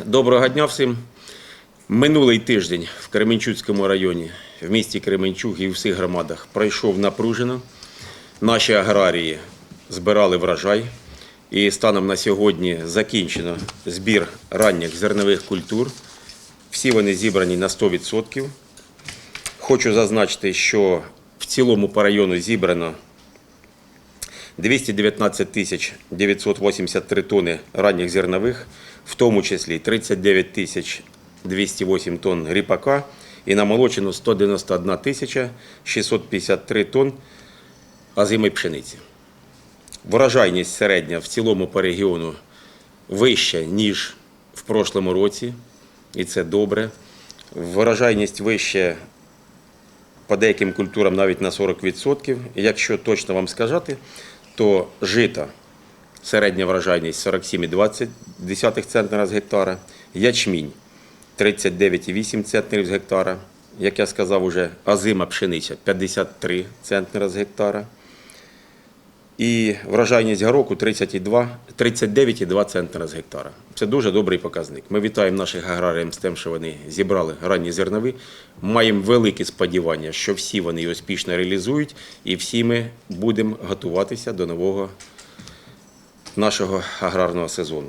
Доброго дня всім. Минулий тиждень в Кременчуцькому районі, в місті Кременчук і в всіх громадах пройшов напружено. Наші аграрії збирали врожай. І станом на сьогодні закінчено збір ранніх зернових культур. Всі вони зібрані на 100%. Хочу зазначити, що в цілому по району зібрано 219 тисяч 983 тонни ранніх зернових, в тому числі 39 тисяч 208 тонн ріпака і намолочено 191 тисяча 653 тонн озимої пшениці. Врожайність середня в цілому по регіону вища, ніж в прошлому році, і це добре. Врожайність вища по деяким культурам навіть на 40%. Якщо точно вам сказати, то жита середня врожайність 47,20 центнера з гектара, ячмінь 39,8 центнерів з гектара. Як я сказав уже, азима пшениця 53 центнера з гектара. І врожайність гороху 39,2 центнера з гектара. Це дуже добрий показник. Ми вітаємо наших аграріїв з тим, що вони зібрали ранні зернові. Маємо великі сподівання, що всі вони успішно реалізують, і всі ми будемо готуватися до нового нашого аграрного сезону.